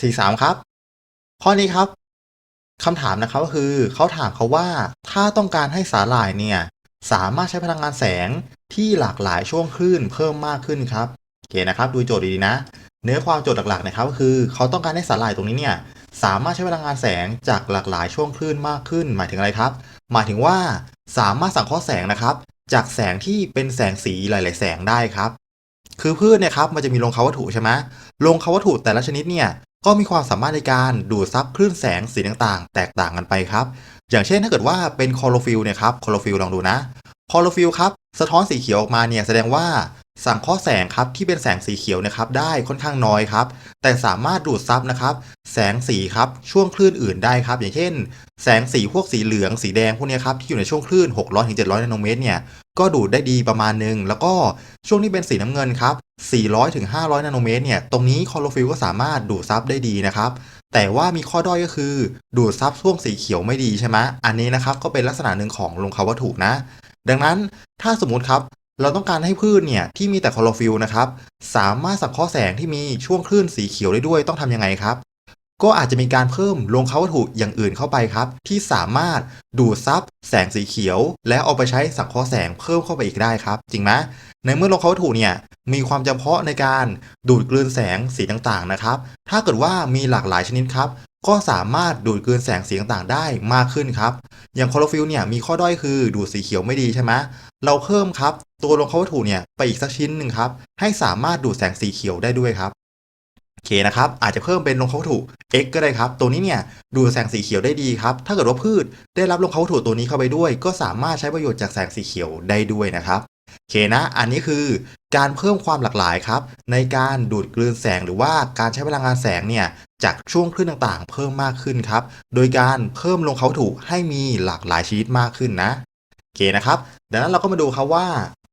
43ครับ ข้อนี้ครับคำถามนะครับก็คือเขาถามเขาว่าถ้าต้องการให้สาหร่ายเนี่ย สามารถใช้พลังงานแสงที่หลากหลายช่วงคลื่นเพิ่มมากขึ้นครับโอเคนะครับดูโจทย์ดีๆนะ เนื้อความโจทย์หลักๆนะครับก็คือเขาต้องการให้สาหร่ายตรงนี้เนี่ยสามารถใช้พลังงานแสงจากหลากหลายช่วงคลื่นมากขึ้น หมายถึงอะไรครับ หมายถึงว่าสามารถสังเคราะห์แสงนะครับ จากแสงที่เป็นแสงสีหลาย ๆ แสงได้ครับ คือพืชเนี่ยครับมันจะมีโรงเขาวัตถุใช่ไหมโรงเขาวัตถุแต่ละชนิดเนี่ย ก็มีความสามารถในการดูดซับคลื่นแสงสีต่างๆ แตกต่างกันไปครับ อย่างเช่นถ้าเกิดว่าเป็นคลอโรฟิลเนี่ยครับคลอโรฟิลลองดูนะคลอโรฟิลครับสะท้อนสีเขียวออกมาเนี่ยแสดงว่า สังเคราะห์แสงครับที่เป็นแสงสีเขียวนะครับได้ค่อนข้างน้อยครับ แต่สามารถดูดซับนะครับ แสงสีครับช่วงคลื่นอื่นได้ครับ อย่างเช่น แสงสีพวกสีเหลืองสีแดงพวกนี้ครับที่อยู่ในช่วงคลื่น 600ถึง700นาโนเมตรเนี่ยก็ดูดได้ดีประมาณนึง แล้วก็ช่วงที่เป็นสีน้ำเงินครับ 400ถึง500 นาโนเมตรเนี่ยตรงนี้คลอโรฟิลก็สามารถดูดซับได้ดีนะครับแต่ว่ามีข้อด้อยก็คือ ดูดซับช่วงสีเขียวไม่ดีใช่ไหมอันนี้นะครับก็เป็นลักษณะหนึ่งของโรงเขาวัตถุนะ ดังนั้นถ้าสมมติครับ เราต้องการให้พืชเนี่ยที่มีแต่คลอโรฟิลนะครับ สามารถสังเคราะห์แสงที่มีช่วงคลื่นสีเขียวได้ด้วยต้องทำยังไงครับ ก็อาจจะมีการเพิ่มโรงเขาวัตถุอย่างอื่นเข้าไปครับ ที่สามารถดูดซับแสงสีเขียว แล้วเอาไปใช้สังเคราะห์แสงเพิ่มเข้าไปอีกได้ครับ จริงไหมในเมื่อโรงเขาวัตถุเนี่ยมีความจำเพาะในการดูดกลืนแสงสีต่างๆนะครับ ถ้าเกิดว่ามีหลากหลายชนิดครับ ก็สามารถดูดกลืนแสงสีต่างๆได้มากขึ้นครับ อย่างคลอโรฟิลเนี่ยมีข้อด้อยคือดูดสีเขียวไม่ดีใช่ไหมเราเพิ่มครับ ตัวโรงเขาวัตถุเนี่ยไปอีกสักชิ้นหนึ่งครับ ให้สามารถดูดแสงสีเขียวได้ด้วยครับโอเคนะครับ อาจจะเพิ่มเป็นโรงเขาวัตถุ X ก็ได้ครับ ตัวนี้เนี่ยดูดแสงสีเขียวได้ดีครับ ถ้าเกิดว่าพืชได้รับโรงเขาวัตถุตัวนี้เข้าไปด้วย ก็สามารถใช้ประโยชน์จากแสงสีเขียวได้ด้วยนะครับโอเคนะ อันนี้คือการเพิ่มความหลากหลายครับ ในการดูดกลืนแสงหรือว่าการใช้พลังงานแสงเนี่ย จากช่วงคลื่นต่างๆ เพิ่มมากขึ้นครับ โดยการเพิ่มโรงเขาวัตถุให้มีหลากหลายชนิดมากขึ้นนะโอเคนะครับดังนั้นเราก็มาดูครับว่า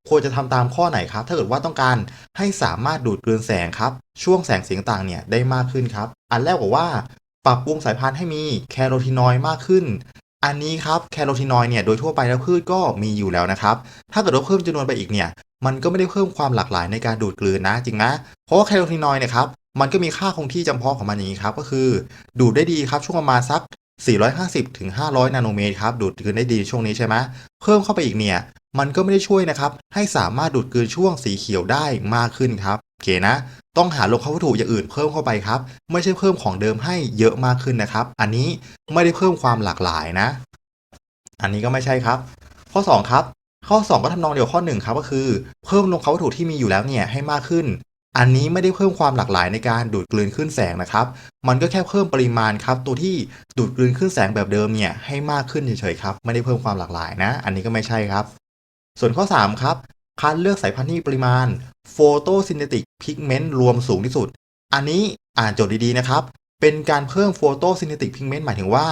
ควรจะทำตามข้อไหนครับ ถ้าเกิดว่าต้องการให้สามารถดูดกลืนแสงครับ ช่วงแสงเสียงต่างเนี่ยได้มากขึ้นครับ อันแรกบอกว่า ปรับปรุงสายพันธุ์ให้มีแคโรทีนอยด์มากขึ้น อันนี้ครับแคโรทีนอยด์เนี่ยโดยทั่วไปแล้วพืชก็มีอยู่แล้วนะครับ ถ้าเกิดว่าเพิ่มจำนวนไปอีกเนี่ย มันก็ไม่ได้เพิ่มความหลากหลายในการดูดกลืนนะจริงนะ เพราะว่าแคโรทีนอยด์เนี่ยครับ มันก็มีค่าคงที่จำเพาะของมันอย่างนี้ครับก็คือ ดูดได้ดีครับช่วงประมาณสัก 450 ถึง 500 นาโนเมตรครับดูดกลืนได้ดีช่วงนี้ใช่ไหมเพิ่มเข้าไปอีกเนี่ยมันก็ไม่ได้ช่วยนะครับให้สามารถดูดกลืนช่วงสีเขียวได้มากขึ้นครับโอเคนะ ต้องหาลงเข้าวัตถุอย่างอื่นเพิ่มเข้าไปครับไม่ใช่เพิ่มของเดิมให้เยอะมากขึ้นนะครับ อันนี้ไม่ได้เพิ่มความหลากหลายนะ อันนี้ก็ไม่ใช่ครับ ข้อ 2 ครับข้อ 2 ก็ทำนองเดียวข้อ1ครับก็คือ เพิ่มลงเขาวัตถุที่มีอยู่แล้วเนี่ยให้มากขึ้น อันนี้ไม่ได้เพิ่มความหลากหลายในการดูดกลืนขึ้นแสงนะครับ มันก็แค่เพิ่มปริมาณครับ ตัวที่ดูดกลืนขึ้นแสงแบบเดิมเนี่ยให้มากขึ้นเฉยๆครับ ไม่ได้เพิ่มความหลากหลายนะ อันนี้ก็ไม่ใช่ครับ ส่วนข้อ 3 ครับ คัดเลือกสายพันธุ์ที่ปริมาณโฟโตซินเนติกพิกเมนต์รวมสูงที่สุด อันนี้อ่านโจทย์ดีๆนะครับ เป็นการเพิ่มโฟโตซินเนติกพิกเมนต์หมายถึงว่า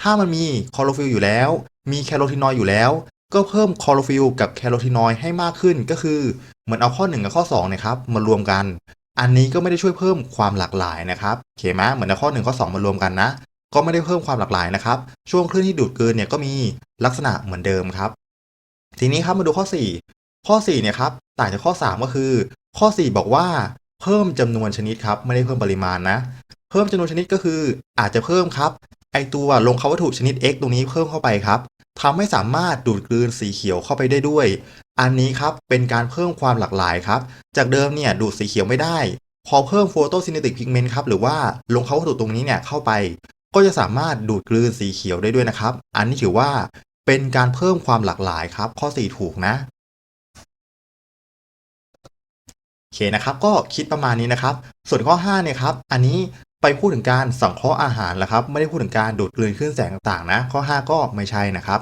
ถ้ามันมีคลอโรฟิลอยู่แล้ว มีแคโรทีนอยด์อยู่แล้ว ก็เพิ่มคลอโรฟิลกับแคโรทีนอยด์ให้มากขึ้นก็คือ เหมือนเอาข้อ 1 กับข้อ2เนะครับมารวมกัน อันนี้ก็ไม่ได้ช่วยเพิ่มความหลากหลายนะครับโอเคไหมเหมือนเอาข้อ 1 ข้อ 2 มารวมกันนะ ก็ไม่ได้เพิ่มความหลากหลายนะครับ ช่วงคลื่นที่ดูดกลืนเนี่ยก็มีลักษณะเหมือนเดิมครับ ทีนี้ครับมาดูข้อ 4 ข้อ4เนี่ยครับต่างจากข้อ 3 ก็คือ ข้อ 4 บอกว่าเพิ่มจำนวนชนิดครับไม่ได้เพิ่มปริมาณนะ เพิ่มจำนวนชนิดก็คืออาจจะเพิ่มครับไอตัวลงเขาวัตถุชนิด X ตรงนี้เพิ่มเข้าไปครับทำให้สามารถดูดกลืนสีเขียวเข้าไปได้ด้วย อันนี้ครับเป็นการเพิ่มความหลากหลายครับ จากเดิมเนี่ยดูดสีเขียวไม่ได้ พอเพิ่มโฟโตซินเนติกพิกเมนต์ครับหรือว่าลงเขาวัตถุตรงนี้เนี่ยเข้าไป ก็จะสามารถดูดกลืนสีเขียวได้ด้วยนะครับ อันนี้ถือว่าเป็นการเพิ่มความหลากหลายครับ ข้อ 4 ถูกนะโอเคนะครับ ก็คิดประมาณนี้นะครับ ส่วนข้อ5เนี่ยครับ อันนี้ไปพูดถึงการสังเคราะห์อาหารแล้วครับ ไม่ได้พูดถึงการดูดกลืนคลื่นแสงต่างๆนะ ข้อ 5 ก็ไม่ใช่นะครับ